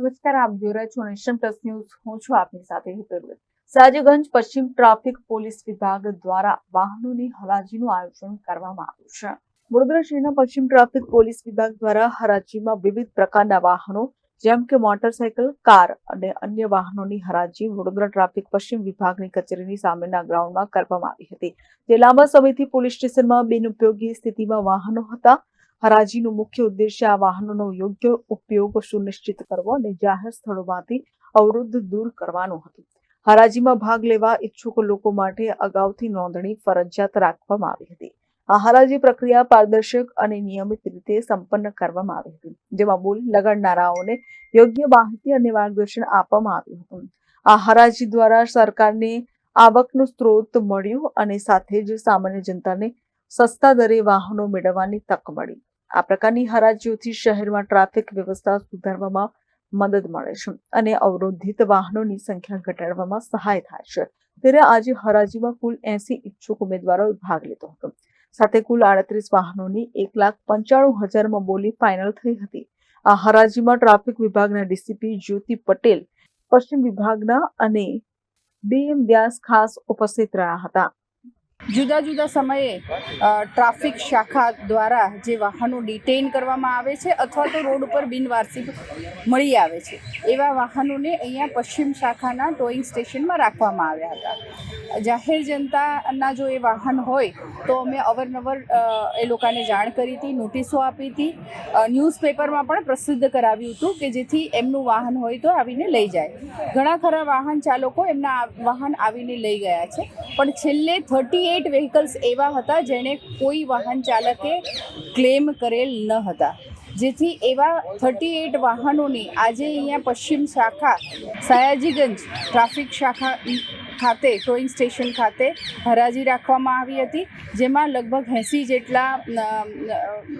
નમસ્કાર, આપ જોઈ રહ્યા છો નેશન પ્લસ ન્યૂઝ. હું છું આપની સાથે સાજગંજ પશ્ચિમ ટ્રાફિક પોલીસ વિભાગ દ્વારા વાહનોની હરાજીનું આયોજન કરવામાં આવ્યું છે. વડોદરા શહેરના પશ્ચિમ ટ્રાફિક પોલીસ વિભાગ દ્વારા હરાજીમાં વિવિધ પ્રકારના વાહનો, જેમ કે મોટરસાયકલ, કાર અને અન્ય વાહનોની હરાજી વડોદરા ટ્રાફિક પશ્ચિમ વિભાગની કચેરીની સામેના ગ્રાઉન્ડમાં કરવામાં આવી હતી. તે લાંબા સમયથી પોલીસ સ્ટેશનમાં બિનઉપયોગી સ્થિતિમાં વાહનો હતા. હરાજીનું મુખ્ય ઉદ્દેશ્ય આ વાહનોનો યોગ્ય ઉપયોગ સુનિશ્ચિત કરવો અને જાહેર સ્થળોમાંથી અવરોધ દૂર કરવાનું હતું. હરાજીમાં ભાગ લેવા ઈચ્છુક લોકો માટે અગાઉથી નોંધણી ફરજિયાત રાખવામાં આવી હતી. આ હરાજી પ્રક્રિયા પારદર્શક અને નિયમિત રીતે સંપન્ન કરવામાં આવી હતી, જેમાં બોલ લગાડનારાઓને યોગ્ય માહિતી અને માર્ગદર્શન આપવામાં આવ્યું હતું. આ હરાજી દ્વારા સરકારને આવકનો સ્ત્રોત મળ્યો અને સાથે જ સામાન્ય જનતાને સસ્તા દરે વાહનો મેળવવાની તક મળી. આ પ્રકારની હરાજીઓથી શહેરમાં ટ્રાફિક વ્યવસ્થા સુધારવામાં મદદ મળે છે અને અવરોધિત વાહનોની સંખ્યા ઘટાડવામાં સહાય થાય છે. ત્યારે આજે હરાજીમાં કુલ એસી ઈચ્છુક ઉમેદવારોએ ભાગ લીધો હતો. સાથે કુલ આડત્રીસ વાહનોની એક લાખ પંચાણું હજારમાં બોલી ફાઇનલ થઈ હતી. આ હરાજીમાં ટ્રાફિક વિભાગના ડીસીપી જ્યોતિ પટેલ, પશ્ચિમ વિભાગના અને ડીએમ વ્યાસ ખાસ ઉપસ્થિત રહ્યા હતા. જુદા જુદા સમયે ટ્રાફિક શાખા દ્વારા જે વાહનો ડિટેઇન કરવામાં આવે છે અથવા તો રોડ ઉપર બિનવારસી મળી આવે છે. એવા વાહનોને અહીંયા પશ્ચિમ શાખાના ટોઈંગ સ્ટેશનમાં રાખવામાં આવ્યા હતા. જાહેર જનતાના જો એ વાહન હોય, તો અમે અવરનવર એ લોકોને જાણ કરી હતી, નોટિસો આપી હતી. ન્યૂઝપેપરમાં પણ પ્રસિદ્ધ કરાવ્યું હતું કે જેથી એમનું વાહન હોય તો આવીને લઈ જાય. ઘણા ખરા વાહન ચાલકો એમના વાહન આવીને લઈ ગયા છે. પણ છેલ્લે થર્ટી એઇટ વ્હીકલ્સ એવા હતા જેણે કોઈ વાહન ચાલકે ક્લેમ કરેલ ન હતા. જેથી એવા થર્ટી એઇટ વાહનોની આજે અહીંયા પશ્ચિમ શાખા, સયાજીગંજ ટ્રાફિક શાખા ખાતે ટોઈંગ સ્ટેશન ખાતે હરાજી રાખવામાં આવી હતી, જેમાં લગભગ એંસી જેટલા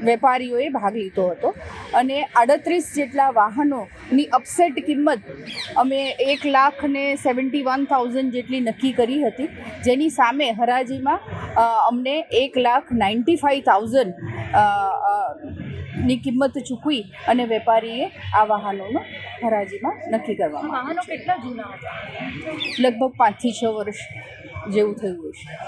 વેપારીઓએ ભાગ લીધો હતો. અને આડત્રીસ જેટલા વાહનોની અપસેટ કિંમત અમે એક લાખ ને સેવન્ટી વન થાઉઝન્ડ જેટલી નક્કી કરી હતી. જેની સામે હરાજીમાં અમને એક લાખ નાઇન્ટી ફાઇવ થાઉઝન્ડ ની કિંમત ચૂકવી અને વેપારીએ આ વાહનોનો હરાજીમાં નક્કી કરવામાં વાહનો કેટલા જૂના હતા? લગભગ પાંચથી છ વર્ષ જેવું થયું હશે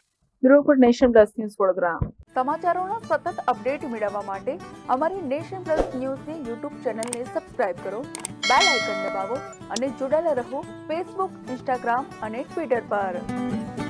bureau nation plus news Vadodara. સમાચારોનો સતત અપડેટ મેળવવા માટે અમારી નેશન પ્લસ ન્યૂઝની યુટ્યુબ ચેનલને સબસ્ક્રાઇબ કરો બેલ આઇકન દબાવો અને જોડાયેલા રહો ફેસબુક ઇન્સ્ટાગ્રામ અને ટ્વિટર પર.